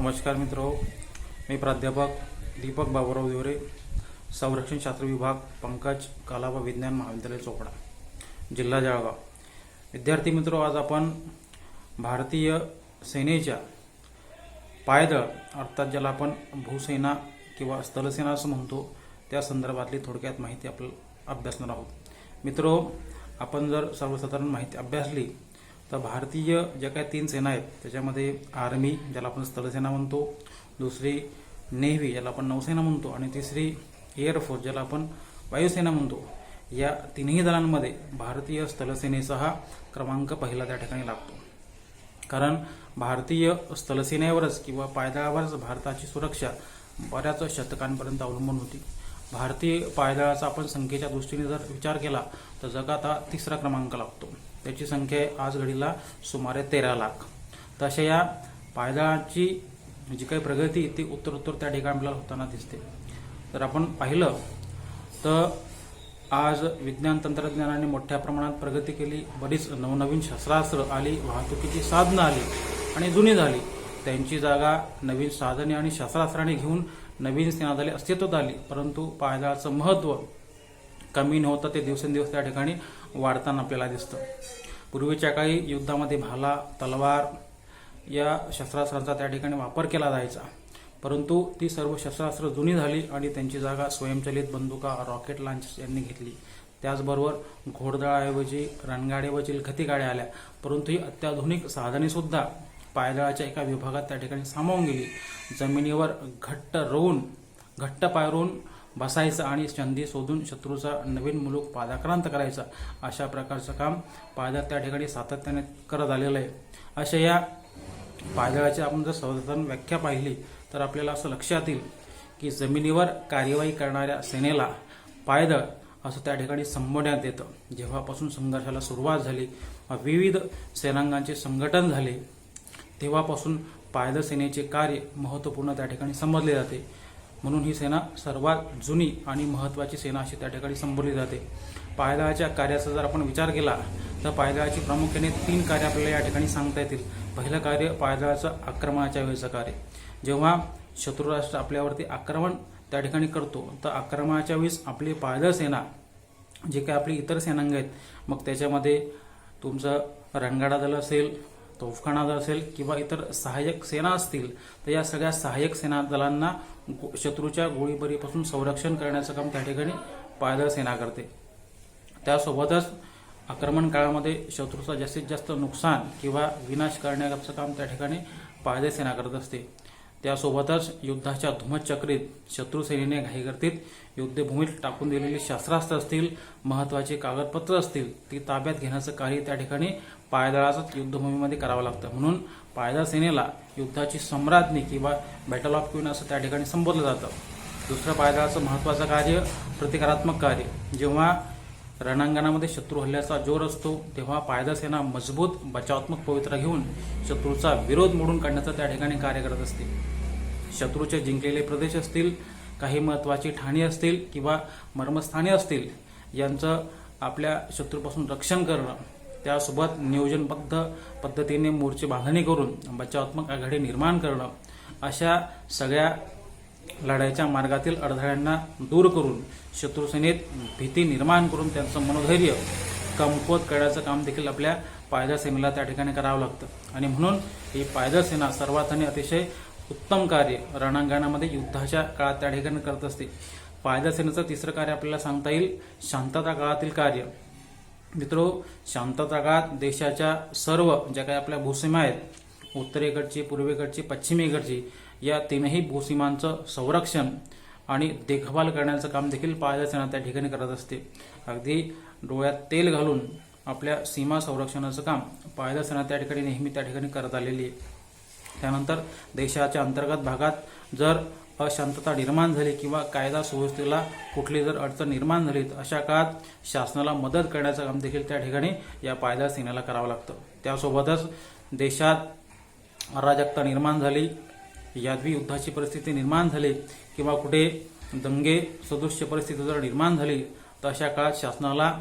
नमस्कार मित्र मी प्राध्यापक दीपक बाबुराव देवरे संरक्षण शास्त्र विभाग पंकज कला व विज्ञान महाविद्यालय चोपडा जिल्हा जळगाव. विद्यार्थी मित्र आज आपण भारतीय सेनेच्या पायदळ अर्थात ज्याला आपण भूसेना किंवा स्थलसेना असं म्हणतो त्या संदर्भातली थोडक्यात माहिती आपण अभ्यासणार आहोत. मित्रो आपण जर सर्वसाधारण माहिती अभ्यासली तर भारतीय ज्या काही तीन सेना आहेत त्याच्यामध्ये आर्मी ज्याला आपण स्थलसेना म्हणतो दुसरी नेव्ही ज्याला आपण नौसेना म्हणतो आणि तिसरी एअरफोर्स ज्याला आपण वायुसेना म्हणतो. या तिन्ही दलांमध्ये भारतीय स्थलसेनेचा हा क्रमांक पहिला त्या ठिकाणी लागतो. कारण भारतीय स्थलसेनेवरच किंवा पायदळावरच भारताची सुरक्षा बऱ्याच शतकांपर्यंत अवलंबून होती. भारतीय पायदळाचा आपण संख्येच्या दृष्टीने जर विचार केला तर जगात हा तिसरा क्रमांक लागतो. त्याची संख्या आहे आज घडीला सुमारे तेरा लाख. तशा या पायदळाची जी काही प्रगती ती उत्तरोत्तर त्या ठिकाणी आपल्याला होताना दिसते. तर आपण पाहिलं तर आज विज्ञान तंत्रज्ञानाने मोठ्या प्रमाणात प्रगती केली. बरीच नवनवीन शस्त्रास्त्र आली वाहतुकीची साधनं आली आणि जुनी झाली. त्यांची जागा नवीन साधने आणि शस्त्रास्त्राने घेऊन नवीन सेनादले अस्तित्वात आली. परंतु पायदळाचं महत्त्व कमी नव्हतं ते दिवसेंदिवस त्या ठिकाणी वाढताना आपल्याला दिसतं. पूर्वीच्या काळी युद्धामध्ये भाला तलवार या शस्त्रास्त्रांचा त्या ठिकाणी वापर केला जायचा. परंतु ती सर्व शस्त्रास्त्र जुनी झाली आणि त्यांची जागा स्वयंचलित बंदुका रॉकेट लॉन्च यांनी घेतली. त्याचबरोबर घोडदळाऐवजी रणगाडे व गाड्या आल्या. परंतु ही अत्याधुनिक साधनेसुद्धा पायदळाच्या एका विभागात त्या ठिकाणी सामावून गेली. जमिनीवर घट्ट रोवून घट्ट पाय रोवून बसायचं आणि संधी शोधून शत्रूचा नवीन मुलूक पादाक्रांत करायचा. अशा प्रकारचं काम पायदळ त्या ठिकाणी सातत्याने करत आलेलं आहे. अशा या पायदळाची आपण जर सर्वसाधारण व्याख्या पाहिली तर आपल्याला असं लक्षात येईल की जमिनीवर कार्यवाही करणाऱ्या सेनेला पायदळ असं त्या ठिकाणी संबोधण्यात येतं. जेव्हापासून संघर्षाला सुरुवात झाली विविध सेनांगांचे संघटन झाले तेव्हापासून पायदळ सेनेचे कार्य महत्त्वपूर्ण त्या ठिकाणी समजले जाते. म्हणून ही सेना सर्वात जुनी आणि महत्त्वाची सेना अशी त्या ठिकाणी संबोधली जाते. पायदळाच्या कार्याचा जर आपण विचार केला तर पायदळाची प्रामुख्याने तीन कार्य आपल्याला या ठिकाणी सांगता येतील. पहिलं कार्य पायदळाचं आक्रमणाच्या वेळेचं कार्य. जेव्हा शत्रुराष्ट्र आपल्यावरती आक्रमण त्या ठिकाणी करतो तर आक्रमणाच्या वेळेस आपली पायदळ सेना जे काही आपली इतर सेनांग आहेत मग त्याच्यामध्ये तुमचं रणगाडा दल असेल तोफखाना दल असेल किंवा इतर सहाय्यक सेना असतील तर या सगळ्या सहाय्यक सेना दलांना शत्रूच्या गोळीबारीपासून संरक्षण करण्याचं काम त्या ठिकाणी पायदळ सेना करते. त्यासोबतच आक्रमण काळामध्ये शत्रूचा जास्तीत जास्त नुकसान किंवा विनाश करण्याचं काम त्या ठिकाणी पायदळ सेना करत असते. त्यासोबतच युद्धाच्या धुमचक्रीत शत्रूसेनेने घाईगर्तीत घाईगर्दीत युद्धभूमीत टाकून दिलेली शस्त्रास्त्र असतील महत्त्वाची कागदपत्र असतील ती ताब्यात घेण्याचं कार्य त्या ठिकाणी पायदळाचंच युद्धभूमीमध्ये करावं लागतं. म्हणून पायदळ सेनेला युद्धाची सम्राज्ञी किंवा बॅटल ऑफ क्वीन असं त्या ठिकाणी संबोधलं जातं. दुसरं पायदळाचं महत्त्वाचं कार्य प्रतिकारात्मक कार्य. जेव्हा रणांगणामध्ये शत्रू हल्ल्याचा जोर असतो तेव्हा पायदळ सेना मजबूत बचावात्मक पवित्रा घेऊन शत्रूचा विरोध मोडून काढण्याचं त्या ठिकाणी कार्य करत असते. शत्रूचे जिंकलेले प्रदेश असतील काही महत्त्वाची ठाणी असतील किंवा मर्मस्थाने असतील यांचं आपल्या शत्रूपासून रक्षण करणं त्यासोबत नियोजनबद्ध पद्धतीने मोर्चे बांधणी करून बचावात्मक आघाडी निर्माण करणं अशा सगळ्या लढाईच्या मार्गातील अडथळ्यांना दूर करून शत्रुसेनेत भीती निर्माण करून त्यांचं मनोधैर्य कमकुवत करण्याचं काम देखील आपल्या पायदळ सेनेला त्या ठिकाणी करावं लागतं. आणि म्हणून ही पायदळ सेना सर्वात आणि अतिशय उत्तम कार्य रणांगणामध्ये युद्धाच्या काळात त्या ठिकाणी करत असते. पायदळ सेनेचं तिसरं कार्य आपल्याला सांगता येईल शांतता काळातील कार्य. मित्रो शांतता काळात देशाच्या सर्व ज्या काही आपल्या भूसीमा आहेत उत्तरेकडची पूर्वेकडची पश्चिमेकडची या तीनही भूसीमांचं संरक्षण आणि देखभाल करण्याचं काम देखील पायदळ त्या ठिकाणी करत असते. अगदी डोळ्यात तेल घालून आपल्या सीमा संरक्षणाचं काम पायदळ त्या ठिकाणी नेहमी त्या ठिकाणी करत आलेली आहे. त्यानंतर देशाच्या अंतर्गत भागात जर अशांतता निर्माण झाली किंवा कायदा सुव्यवस्थेला कुठली जर अडचण निर्माण झाली तर अशा काळात शासनाला मदत करण्याचं काम देखील त्या ठिकाणी या पायदळ सेनेला करावं लागतं. त्यासोबतच देशात अराजकता निर्माण झाली यादवी युद्धाची परिस्थिती निर्माण झाली किंवा कुठे दंगे सदृश्य परिस्थिती जर निर्माण झाली तर अशा काळात शासनाला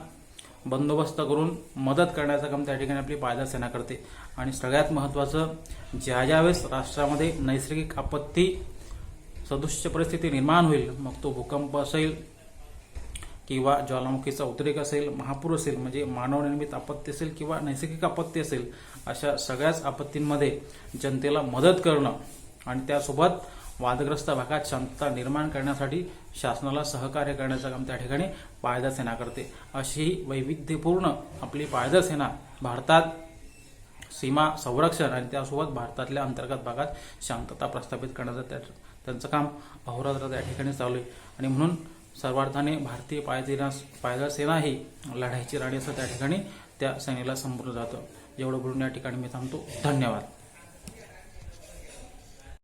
बंदोबस्त करून मदत करण्याचं काम त्या ठिकाणी आपली पायदळ सेना करते. आणि सगळ्यात महत्त्वाचं ज्या ज्यावेळेस राष्ट्रामध्ये नैसर्गिक आपत्ती सदृश्य परिस्थिती निर्माण होईल. मग तो भूकंप असेल किंवा ज्वालामुखीचा उद्रेक असेल महापूर असेल म्हणजे मानवनिर्मित आपत्ती असेल किंवा नैसर्गिक आपत्ती असेल अशा सगळ्याच आपत्तींमध्ये जनतेला मदत करणं आणि त्यासोबत वादग्रस्त भागात शांतता निर्माण करण्यासाठी शासनाला सहकार्य करण्याचं काम त्या ठिकाणी पायदा सेना करते. अशी वैविध्यपूर्ण आपली पायदा सेना भारतात सीमा संरक्षण आणि त्यासोबत भारतातल्या अंतर्गत भागात शांतता प्रस्थापित करण्याचा त्या त्यांचं काम अहोरात्र त्या ठिकाणी चालू आहे. आणि म्हणून सर्वार्थाने भारतीय पायदळ पायदळ सेना ही लढाईची राणी असं त्या ठिकाणी त्या सेनेला संपूर्ण जातं. एवढं बोलून या ठिकाणी मी थांबतो. धन्यवाद.